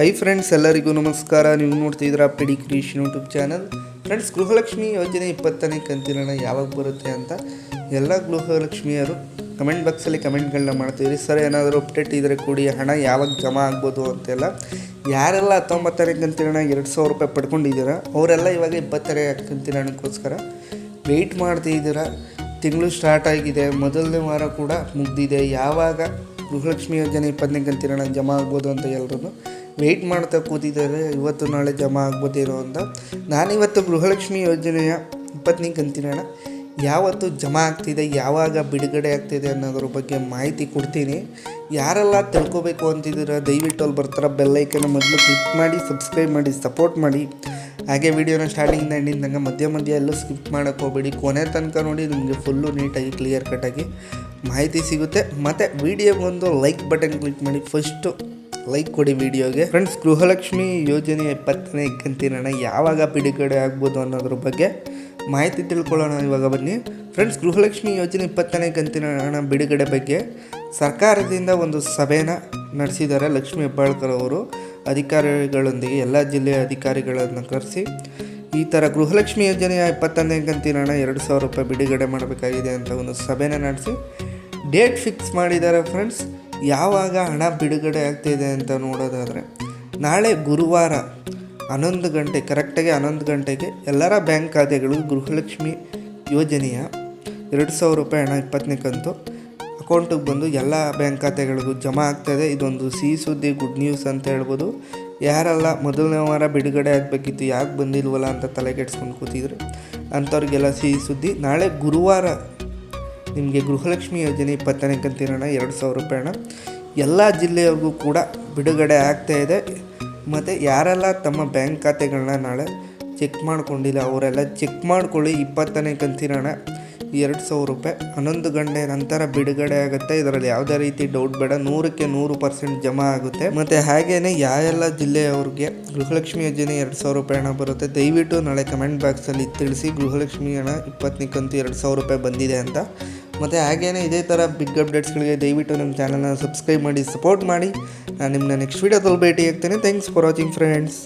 Hi friends ಎಲ್ಲರಿಗೂ ನಮಸ್ಕಾರ. ನೀವು ನೋಡ್ತಿದ್ದೀರಾ P D creation YouTube channel friends Gruhalakshmi ಯೋಜನೆ ಇಪ್ಪತ್ತನೇ ಕಂತಿನ ಯಾವಾಗ ಬರುತ್ತೆ ಅಂತ ಎಲ್ಲ ಗೃಹಲಕ್ಷ್ಮಿಯರು ಕಮೆಂಟ್ ಬಾಕ್ಸಲ್ಲಿ ಕಮೆಂಟ್ಗಳನ್ನ ಮಾಡ್ತೀವಿ ಸರ್ ಏನಾದರೂ ಅಪ್ಡೇಟ್ ಇದ್ದರೆ ಕೂಡಿ. ಹಣ ಯಾವಾಗ ಜಮಾ ಆಗ್ಬೋದು ಅಂತೆಲ್ಲ. ಯಾರೆಲ್ಲ ಹತ್ತೊಂಬತ್ತನೇ ಕಂತಿನ ಎರಡು ಸಾವಿರ ರೂಪಾಯಿ ಪಡ್ಕೊಂಡಿದ್ದೀರಾ, ಅವರೆಲ್ಲ ಇವಾಗ ಇಪ್ಪತ್ತನೇ ಕಂತಿನ ಹಣಕ್ಕೋಸ್ಕರ ವೆಯ್ಟ್ ಮಾಡ್ತಿದ್ದೀರಾ ತಿಂಗಳು ಸ್ಟಾರ್ಟ್ ಆಗಿದೆ. ಮೊದಲನೇ ವಾರ ಕೂಡ ಮುಗ್ದಿದೆ. ಯಾವಾಗ ಗೃಹಲಕ್ಷ್ಮಿ ಯೋಜನೆ ಇಪ್ಪತ್ತನೇ ಕಂತಿನ ಜಮಾ ಆಗ್ಬೋದು ಅಂತ ಎಲ್ಲರೂ ವೆಯ್ಟ್ ಮಾಡ್ತಾ ಕೂತಿದ್ದಾರೆ ಇವತ್ತು ನಾಳೆ ಜಮಾ ಆಗ್ಬೋದೇನೋ ಅಂತ. ನಾನಿವತ್ತು ಗೃಹಲಕ್ಷ್ಮಿ ಯೋಜನೆಯ ಇಪ್ಪತ್ತನೇ ಕಂತಿನ ಯಾವತ್ತು ಜಮಾ ಆಗ್ತಿದೆ, ಯಾವಾಗ ಬಿಡುಗಡೆ ಆಗ್ತಿದೆ ಅನ್ನೋದ್ರ ಬಗ್ಗೆ ಮಾಹಿತಿ ಕೊಡ್ತೀನಿ. ಯಾರೆಲ್ಲ ತಿಳ್ಕೊಬೇಕು ಅಂತಿದ್ದೀರ, ದಯವಿಟ್ಟು ಅಲ್ಲಿ ಬರ್ತಾರ ಬೆಲ್ಲೈಕನ್ನ ಮೊದಲು ಕ್ಲಿಕ್ ಮಾಡಿ ಸಬ್ಸ್ಕ್ರೈಬ್ ಮಾಡಿ ಸಪೋರ್ಟ್ ಮಾಡಿ. ಹಾಗೆ ವಿಡಿಯೋನ ಸ್ಟಾರ್ಟಿಂಗಿಂದ ತನಕ ಮಧ್ಯ ಮಧ್ಯ ಎಲ್ಲೂ ಸ್ಕಿಪ್ ಮಾಡೋಕ್ಕೆ ಹೋಗಬೇಡಿ. ಕೊನೆ ತನಕ ನೋಡಿ ನಿಮಗೆ ಫುಲ್ಲು ನೀಟಾಗಿ ಕ್ಲಿಯರ್ ಕಟ್ಟಾಗಿ ಮಾಹಿತಿ ಸಿಗುತ್ತೆ. ಮತ್ತು ವಿಡಿಯೋಗೊಂದು ಲೈಕ್ ಬಟನ್ ಕ್ಲಿಕ್ ಮಾಡಿ. ಫಸ್ಟು ಲೈಕ್ ಕೊಡಿ ವಿಡಿಯೋಗೆ ಫ್ರೆಂಡ್ಸ್ ಗೃಹಲಕ್ಷ್ಮಿ ಯೋಜನೆ ಇಪ್ಪತ್ತನೇ ಕಂತಿನ ಯಾವಾಗ ಬಿಡುಗಡೆ ಆಗ್ಬೋದು ಅನ್ನೋದ್ರ ಬಗ್ಗೆ ಮಾಹಿತಿ ತಿಳ್ಕೊಳ್ಳೋಣ ಇವಾಗ ಬನ್ನಿ. ಫ್ರೆಂಡ್ಸ್ ಗೃಹಲಕ್ಷ್ಮಿ ಯೋಜನೆ ಇಪ್ಪತ್ತನೇ ಕಂತಿನ ಹಣ ಬಿಡುಗಡೆ ಬಗ್ಗೆ. ಸರ್ಕಾರದಿಂದ ಒಂದು ಸಭೆನ ನಡೆಸಿದ್ದಾರೆ ಲಕ್ಷ್ಮೀ ಹೆಬ್ಬಾಳ್ಕರ್ ಅವರು. ಅಧಿಕಾರಿಗಳೊಂದಿಗೆ ಎಲ್ಲ ಜಿಲ್ಲೆಯ ಅಧಿಕಾರಿಗಳನ್ನು ಕರೆಸಿ. ಈ ಥರ ಗೃಹಲಕ್ಷ್ಮಿ ಯೋಜನೆಯ ಇಪ್ಪತ್ತನೇ ಕಂತಿನ ಹಣ ಎರಡು ಸಾವಿರ ರೂಪಾಯಿ ಬಿಡುಗಡೆ ಮಾಡಬೇಕಾಗಿದೆ ಅಂತ ಒಂದು ಸಭೆನ ನಡೆಸಿ. ಡೇಟ್ ಫಿಕ್ಸ್ ಮಾಡಿದ್ದಾರೆ ಫ್ರೆಂಡ್ಸ್ ಯಾವಾಗ ಹಣ ಬಿಡುಗಡೆ ಆಗ್ತಿದೆ ಅಂತ ನೋಡೋದಾದರೆ, ನಾಳೆ ಗುರುವಾರ ಹನ್ನೊಂದು ಗಂಟೆ ಕರೆಕ್ಟಾಗಿ ಹನ್ನೊಂದು ಗಂಟೆಗೆ ಎಲ್ಲರ ಬ್ಯಾಂಕ್ ಖಾತೆಗಳು ಗೃಹಲಕ್ಷ್ಮಿ ಯೋಜನೆಯ ಎರಡು ಸಾವಿರ ರೂಪಾಯಿ ಹಣ ಇಪ್ಪತ್ತನೇ ಕಂತು ಅಕೌಂಟಿಗೆ ಬಂದು ಎಲ್ಲ ಬ್ಯಾಂಕ್ ಖಾತೆಗಳಿಗೂ ಜಮಾ ಆಗ್ತಾಯಿದೆ ಇದೊಂದು ಸಿಹಿ ಸುದ್ದಿ ಗುಡ್ ನ್ಯೂಸ್ ಅಂತ ಹೇಳ್ಬೋದು. ಯಾರೆಲ್ಲ ಮೊದಲನೇ ವಾರ ಬಿಡುಗಡೆ ಆಗಬೇಕಿತ್ತು, ಯಾಕೆ ಬಂದಿಲ್ವಲ್ಲ ಅಂತ ತಲೆ ಕೆಡ್ಸ್ಕೊಂಡು ಕೂತಿದ್ರು. ಅಂಥವ್ರಿಗೆಲ್ಲ ಸಿಹಿ ಸುದ್ದಿ ನಾಳೆ ಗುರುವಾರ ನಿಮಗೆ ಗೃಹಲಕ್ಷ್ಮಿ ಯೋಜನೆ ಇಪ್ಪತ್ತನೇ ಕಂತಿನ ಎರಡು ಸಾವಿರ ರೂಪಾಯಿ ಹಣ ಎಲ್ಲ ಜಿಲ್ಲೆಯವ್ರಿಗೂ ಕೂಡ ಬಿಡುಗಡೆ ಆಗ್ತಾ ಇದೆ. ಮತ್ತು ಯಾರೆಲ್ಲ ತಮ್ಮ ಬ್ಯಾಂಕ್ ಖಾತೆಗಳನ್ನ ನಾಳೆ ಚೆಕ್ ಮಾಡ್ಕೊಂಡಿಲ್ಲ, ಅವರೆಲ್ಲ ಚೆಕ್ ಮಾಡ್ಕೊಳ್ಳಿ, ಇಪ್ಪತ್ತನೇ ಕಂತಿನ ಹಣ ಎರಡು ಸಾವಿರ ರೂಪಾಯಿ. ಹನ್ನೊಂದು ಗಂಟೆ ನಂತರ ಬಿಡುಗಡೆ ಆಗುತ್ತೆ. ಇದರಲ್ಲಿ ಯಾವುದೇ ರೀತಿ ಡೌಟ್ ಬೇಡ, ನೂರಕ್ಕೆ ನೂರು ಪರ್ಸೆಂಟ್ ಜಮಾ ಆಗುತ್ತೆ. ಮತ್ತು ಹಾಗೆಯೇ ಯಾವೆಲ್ಲ ಜಿಲ್ಲೆಯವ್ರಿಗೆ ಗೃಹಲಕ್ಷ್ಮಿ ಯೋಜನೆ ಎರಡು ಸಾವಿರ ರೂಪಾಯಿ ಹಣ ಬರುತ್ತೆ, ದಯವಿಟ್ಟು ನಾಳೆ ಕಮೆಂಟ್ ಬಾಕ್ಸಲ್ಲಿ ತಿಳಿಸಿ ಗೃಹಲಕ್ಷ್ಮಿ ಹಣ ಇಪ್ಪತ್ತನೇ ಕಂತು ಎರಡು ಸಾವಿರ ರೂಪಾಯಿ ಬಂದಿದೆ ಅಂತ. ಮತ್ತು ಹಾಗೇನೇ ಇದೇ ಥರ ಬಿಗ್ ಅಪ್ಡೇಟ್ಸ್ಗಳಿಗೆ ದಯವಿಟ್ಟು ನಮ್ಮ ಚಾನಲ್ನ ಸಬ್ಸ್ಕ್ರೈಬ್ ಮಾಡಿ ಸಪೋರ್ಟ್ ಮಾಡಿ. ನಾನು ನಿಮ್ಮನ್ನ ನೆಕ್ಸ್ಟ್ ವೀಡಿಯೋದಲ್ಲಿ ಭೇಟಿ ಆಗ್ತೇನೆ. Thanks for watching friends